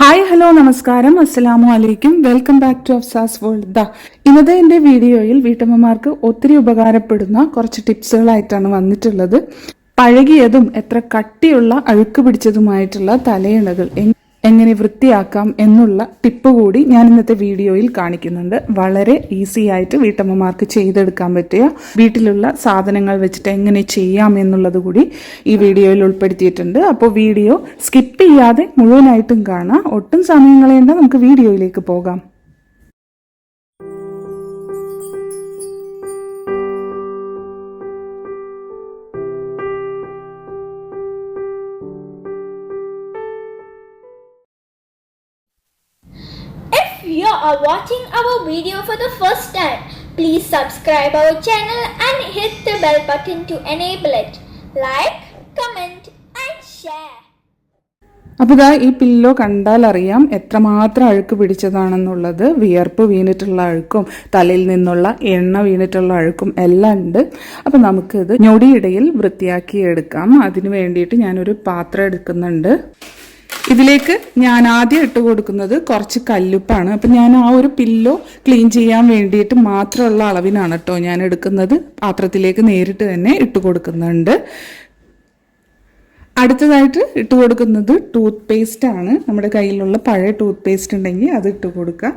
Hi hello നമസ്കാരം. അസ്സലാമു അലൈക്കും. Welcome back to Afsas world the ഇന്നത്തെ എന്റെ വീഡിയോയിൽ വീട്ടമ്മമാർക്ക് ഒത്തിരി ഉപകാരപ്പെടുന്ന കുറച്ച് ടിപ്സുകളായിട്ടാണ് വന്നിട്ടുള്ളത്. പഴകിയതും എത്ര കട്ടിയുള്ള അഴുക്ക് പിടിച്ചതുമായിട്ടുള്ള തലയിണകൾ എങ്ങനെ വൃത്തിയാക്കാം എന്നുള്ള ടിപ്പ് കൂടി ഞാൻ ഇന്നത്തെ വീഡിയോയിൽ കാണിക്കുന്നുണ്ട്. വളരെ ഈസി ആയിട്ട് വീട്ടമ്മമാർക്ക് ചെയ്തെടുക്കാൻ പറ്റിയ വീട്ടിലുള്ള സാധനങ്ങൾ വെച്ചിട്ട് എങ്ങനെ ചെയ്യാം എന്നുള്ളത് കൂടി ഈ വീഡിയോയിൽ ഉൾപ്പെടുത്തിയിട്ടുണ്ട്. അപ്പോൾ വീഡിയോ സ്കിപ്പ് ചെയ്യാതെ മുഴുവനായിട്ടും കാണാം. ഒട്ടും സമയം കളയേണ്ട. നമുക്ക് വീഡിയോയിലേക്ക് പോകാം. You are watching our video for the first time, please subscribe our channel and hit the bell button to enable it. Like, comment and share. അപ്പോൾ ഇതാ ഈ പില്ലോ കണ്ടാൽ അറിയാം എത്രമാത്രം അഴുക്ക് പിടിച്ചതാണെന്നുള്ളത് വിയർപ്പ് വീണിട്ടുള്ള അഴുക്കും തലയിൽ നിന്നുള്ള എണ്ണ വീണിട്ടുള്ള അഴുക്കും എല്ലാം ഉണ്ട് അപ്പോൾ നമുക്കിത് ഞൊടിയിടയിൽ വൃത്തിയാക്കി എടുക്കാം അതിന് വേണ്ടിയിട്ട് ഞാനൊരു പാത്രം എടുക്കുന്നുണ്ട് ഇതിലേക്ക് ഞാൻ ആദ്യം ഇട്ട് കൊടുക്കുന്നത് കുറച്ച് കല്ലുപ്പാണ്. അപ്പം ഞാൻ ആ ഒരു പില്ലോ ക്ലീൻ ചെയ്യാൻ വേണ്ടിയിട്ട് മാത്രമുള്ള അളവിനാണ് കേട്ടോ ഞാൻ എടുക്കുന്നത്. പാത്രത്തിലേക്ക് നേരിട്ട് തന്നെ ഇട്ട് കൊടുക്കുന്നുണ്ട്. അടുത്തതായിട്ട് ഇട്ട് കൊടുക്കുന്നത് ടൂത്ത് പേസ്റ്റ് ആണ്. നമ്മുടെ കയ്യിലുള്ള പഴയ ടൂത്ത് പേസ്റ്റ് ഉണ്ടെങ്കിൽ അത് ഇട്ട് കൊടുക്കുക.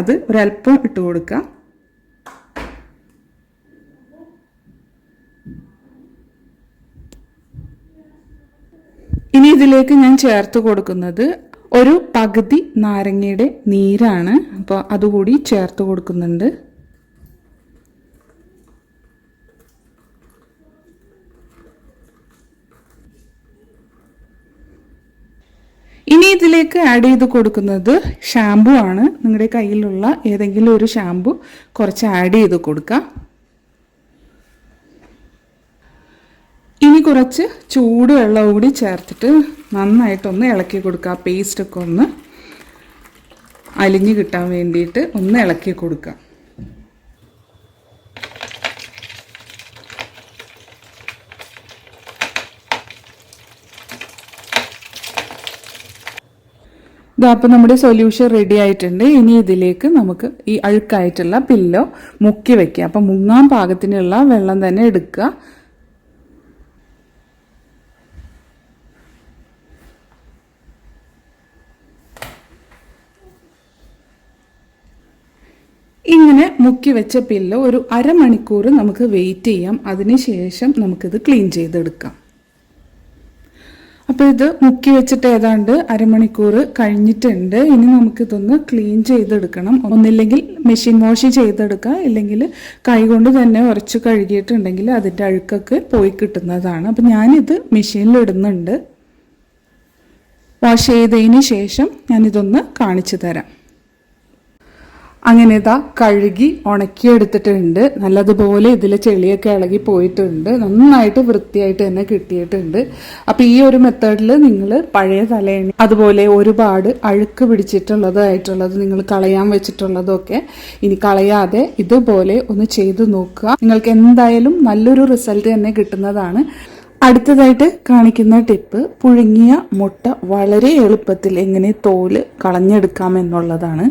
അത് ഒരല്പം ഇട്ട് കൊടുക്കുക. ഇനി ഇതിലേക്ക് ഞാൻ ചേർത്ത് കൊടുക്കുന്നത് ഒരു പകുതി നാരങ്ങയുടെ നീരാണ്. അപ്പോൾ അതുകൂടി ചേർത്ത് കൊടുക്കുന്നുണ്ട്. ഇനി ഇതിലേക്ക് ആഡ് ചെയ്ത് കൊടുക്കുന്നത് ഷാമ്പു ആണ്. നിങ്ങളുടെ കയ്യിലുള്ള ഏതെങ്കിലും ഒരു ഷാമ്പു കുറച്ച് ആഡ് ചെയ്ത് കൊടുക്കുക ഇനി കുറച്ച് ചൂടുവെള്ളം കൂടി ചേർത്തിട്ട് നന്നായിട്ടൊന്ന് ഇളക്കി കൊടുക്കുക. പേസ്റ്റൊക്കെ ഒന്ന് അലിഞ്ഞ് കിട്ടാൻ വേണ്ടിയിട്ട് ഒന്ന് ഇളക്കി കൊടുക്കുക. ഇതാ അപ്പം നമ്മുടെ സൊല്യൂഷൻ റെഡി ആയിട്ടുണ്ട്. ഇനി ഇതിലേക്ക് നമുക്ക് ഈ അഴുക്കായിട്ടുള്ള പില്ലോ മുക്കി വെക്കുക. അപ്പം മുങ്ങാൻ പാകത്തിനുള്ള വെള്ളം തന്നെ എടുക്കുക. ഇങ്ങനെ മുക്കി വെച്ച പില്ല് ഒരു അരമണിക്കൂർ നമുക്ക് വെയിറ്റ് ചെയ്യാം. അതിനുശേഷം നമുക്കിത് ക്ലീൻ ചെയ്തെടുക്കാം. അപ്പോൾ ഇത് മുക്കി വെച്ചിട്ട് ഏതാണ്ട് അരമണിക്കൂർ കഴിഞ്ഞിട്ടുണ്ട്. ഇനി നമുക്കിതൊന്ന് ക്ലീൻ ചെയ്തെടുക്കണം. ഒന്നില്ലെങ്കിൽ മെഷീൻ വാഷ് ചെയ്തെടുക്കുക. ഇല്ലെങ്കിൽ കൈകൊണ്ട് തന്നെ ഉരച്ച് കഴുകിയിട്ടുണ്ടെങ്കിൽ അതിന്റെ അഴുക്കൊക്കെ പോയി കിട്ടുന്നതാണ്. അപ്പം ഞാനിത് മെഷീനിൽ ഇടുന്നുണ്ട്. വാഷ് ചെയ്തതിന് ശേഷം ഞാനിതൊന്ന് കാണിച്ചു തരാം. അങ്ങനെ ഇതാ കഴുകി ഉണക്കിയെടുത്തിട്ടുണ്ട്. നല്ലതുപോലെ ഇതിലെ ചെളിയൊക്കെ ഇളകി പോയിട്ടുണ്ട്. നന്നായിട്ട് വൃത്തിയായിട്ട് തന്നെ കിട്ടിയിട്ടുണ്ട്. അപ്പോൾ ഈ ഒരു മെത്തേഡിൽ നിങ്ങൾ പഴയ തലേണി അതുപോലെ ഒരുപാട് അഴുക്ക് പിടിച്ചിട്ടുള്ളതായിട്ടുള്ളത് നിങ്ങൾ കളയാൻ വെച്ചിട്ടുള്ളതൊക്കെ ഇനി കളയാതെ ഇതുപോലെ ഒന്ന് ചെയ്തു നോക്കുക. നിങ്ങൾക്ക് എന്തായാലും നല്ലൊരു റിസൾട്ട് തന്നെ കിട്ടുന്നതാണ്. അടുത്തതായിട്ട് കാണിക്കുന്ന ടിപ്പ് പുഴുങ്ങിയ മുട്ട വളരെ എളുപ്പത്തിൽ എങ്ങനെ തോൽ കളഞ്ഞെടുക്കാം എന്നുള്ളതാണ്.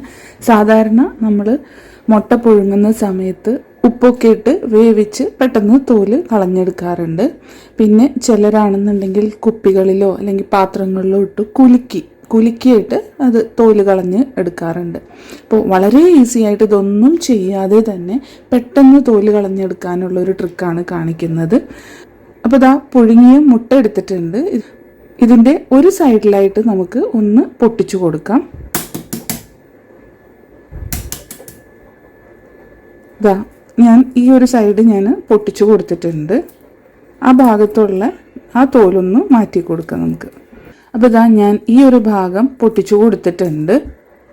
സാധാരണ നമ്മൾ മുട്ട പുഴുങ്ങുന്ന സമയത്ത് ഉപ്പൊക്കെ ഇട്ട് വേവിച്ച് പെട്ടെന്ന് തോൽ കളഞ്ഞെടുക്കാറുണ്ട്. പിന്നെ ചിലരാണെന്നുണ്ടെങ്കിൽ കുപ്പികളിലോ അല്ലെങ്കിൽ പാത്രങ്ങളിലോ ഇട്ട് കുലുക്കി കുലുക്കിയിട്ട് അത് തോൽ കളഞ്ഞ് എടുക്കാറുണ്ട്. അപ്പോൾ വളരെ ഈസി ആയിട്ട് ഇതൊന്നും ചെയ്യാതെ തന്നെ പെട്ടെന്ന് തോൽ കളഞ്ഞെടുക്കാനുള്ള ഒരു ട്രിക്കാണ് കാണിക്കുന്നത്. അപ്പോൾ ഇതാ പുഴുങ്ങിയ മുട്ട എടുത്തിട്ടുണ്ട്. ഇതിന്റെ ഒരു സൈഡിലായിട്ട് നമുക്ക് ഒന്ന് പൊട്ടിച്ചു കൊടുക്കാം. ഇതാ ഞാൻ ഈ ഒരു സൈഡ് ഞാൻ പൊട്ടിച്ചു കൊടുത്തിട്ടുണ്ട്. ആ ഭാഗത്തുള്ള ആ തോലൊന്ന് മാറ്റി കൊടുക്കാം നമുക്ക്. അപ്പോൾ ഇതാ ഞാൻ ഈ ഒരു ഭാഗം പൊട്ടിച്ചു കൊടുത്തിട്ടുണ്ട്.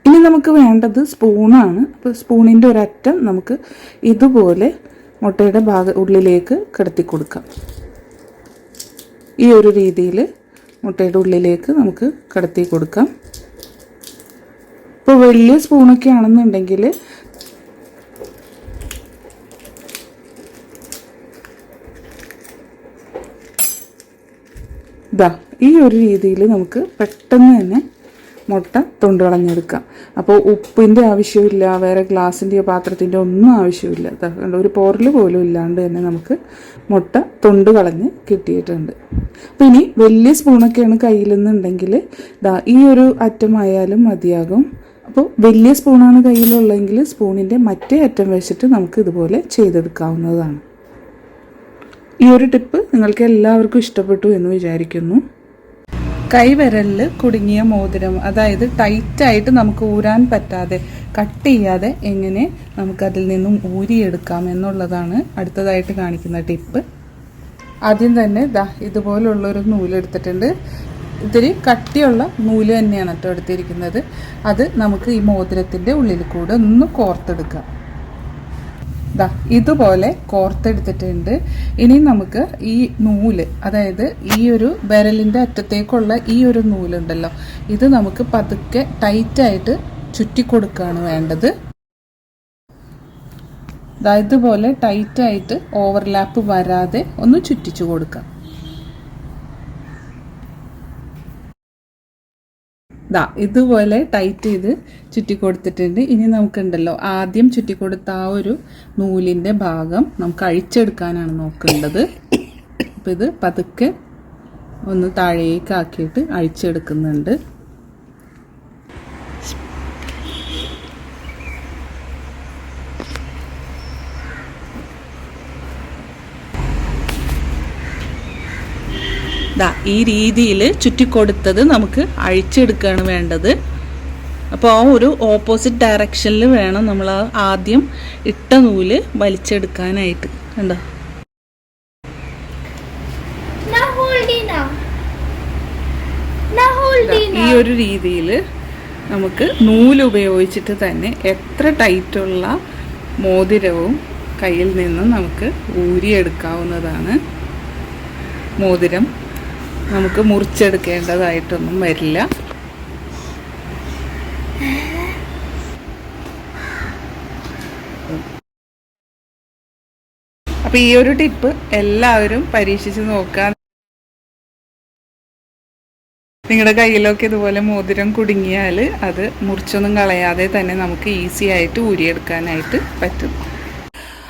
ഇനി നമുക്ക് വേണ്ടത് സ്പൂണാണ് അപ്പോൾ സ്പൂണിന്റെ ഒരറ്റം നമുക്ക് ഇതുപോലെ മുട്ടയുടെ ഭാഗ ഉള്ളിലേക്ക് കിടത്തി കൊടുക്കാം. ഈ ഒരു രീതിയിൽ മുട്ടയുടെ ഉള്ളിലേക്ക് നമുക്ക് കടത്തി കൊടുക്കാം. ഇപ്പോൾ വലിയ സ്പൂണൊക്കെ ആണെന്നുണ്ടെങ്കിൽ ഇതാ ഈ ഒരു രീതിയിൽ നമുക്ക് പെട്ടെന്ന് തന്നെ മുട്ട തൊണ്ട് കളഞ്ഞെടുക്കാം. അപ്പോൾ ഉപ്പിന്റെ ആവശ്യമില്ല വേറെ ഗ്ലാസിന്റെയോ പാത്രത്തിന്റെയോ ഒന്നും ആവശ്യമില്ല. ഒരു പോറൽ പോലും ഇല്ലാണ്ട് തന്നെ നമുക്ക് മുട്ട തൊണ്ട് കളഞ്ഞ് കിട്ടിയിട്ടുണ്ട്. അപ്പം ഇനി വലിയ സ്പൂണൊക്കെയാണ് കയ്യിലെന്നുണ്ടെങ്കിൽ ദാ ഈ ഒരു അറ്റമായാലും മതിയാകും. അപ്പോൾ വലിയ സ്പൂണാണ് കയ്യിലുള്ളതെങ്കിൽ സ്പൂണിന്റെ മറ്റേ അറ്റം വെച്ചിട്ട് നമുക്ക് ഇതുപോലെ ചെയ്തെടുക്കാവുന്നതാണ്. ഈ ഒരു ടിപ്പ് നിങ്ങൾക്ക് എല്ലാവർക്കും ഇഷ്ടപ്പെട്ടു എന്ന് വിചാരിക്കുന്നു. കൈവിരലിൽ കുടുങ്ങിയ മോതിരം. അതായത് ടൈറ്റായിട്ട് നമുക്ക് ഊരാൻ പറ്റാതെ കട്ട് ചെയ്യാതെ എങ്ങനെ നമുക്കതിൽ നിന്നും ഊരിയെടുക്കാം എന്നുള്ളതാണ് അടുത്തതായിട്ട് കാണിക്കുന്ന ടിപ്പ് ആദ്യം തന്നെ ദാ ഇതുപോലുള്ളൊരു നൂലെടുത്തിട്ടുണ്ട് ഇത്തിരി കട്ടിയുള്ള നൂൽ തന്നെയാണ് കേട്ടോ എടുത്തിരിക്കുന്നത്. അത് നമുക്ക് ഈ മോതിരത്തിന്റെ ഉള്ളിൽ കൂടെ ഒന്ന് കോർത്തെടുക്കാം. ദാ ഇതുപോലെ കോർത്തെടുത്തിട്ടുണ്ട്. ഇനി നമുക്ക് ഈ നൂൽ അതായത് ഈ ഒരു വിരലിന്റെ അറ്റത്തേക്കുള്ള ഈ ഒരു നൂലുണ്ടല്ലോ ഇത് നമുക്ക് പതുക്കെ ടൈറ്റായിട്ട് ചുറ്റിക്കൊടുക്കുകയാണ് വേണ്ടത്. ഇതുപോലെ ടൈറ്റായിട്ട് ഓവർലാപ്പ് വരാതെ ഒന്ന് ചുറ്റിച്ചു കൊടുക്കാം. ദാ ഇതുപോലെ ടൈറ്റ് ചെയ്ത് ചുറ്റി കൊടുത്തിട്ടുണ്ട് ഇനി നമുക്കുണ്ടല്ലോ ആദ്യം ചുറ്റി കൊടുത്ത ആ ഒരു നൂലിന്റെ ഭാഗം നമുക്ക് അഴിച്ചെടുക്കാനാണ് നോക്കേണ്ടത്. അപ്പം ഇത് പതുക്കെ ഒന്ന് താഴേക്കാക്കിയിട്ട് അഴിച്ചെടുക്കുന്നുണ്ട്. ദാ ഈ രീതിയിൽ ചുറ്റിക്കൊടുത്തത് നമുക്ക് അഴിച്ചെടുക്കുകയാണ് വേണ്ടത്. അപ്പോൾ ആ ഒരു ഓപ്പോസിറ്റ് ഡയറക്ഷനിൽ വേണം നമ്മൾ ആദ്യം ഇട്ട നൂൽ വലിച്ചെടുക്കാനായിട്ട്. കണ്ടോ? ഈ ഒരു രീതിയിൽ നമുക്ക് നൂൽ ഉപയോഗിച്ചിട്ട് തന്നെ എത്ര ടൈറ്റുള്ള മോതിരവും കയ്യിൽ നിന്ന് നമുക്ക് ഊരിയെടുക്കാവുന്നതാണ്. മോതിരം നമുക്ക് മുറിച്ചെടുക്കേണ്ടതായിട്ടൊന്നും വരില്ല. അപ്പോൾ ഈ ഒരു ടിപ്പ് എല്ലാവരും പരീക്ഷിച്ച് നോക്കാൻ നിങ്ങളുടെ കയ്യിലൊക്കെ ഇതുപോലെ മോതിരം കുടുങ്ങിയാൽ അത് മുറിച്ചൊന്നും കളയാതെ തന്നെ നമുക്ക് ഈസി ആയിട്ട് ഊരിയെടുക്കാനായിട്ട് പറ്റും.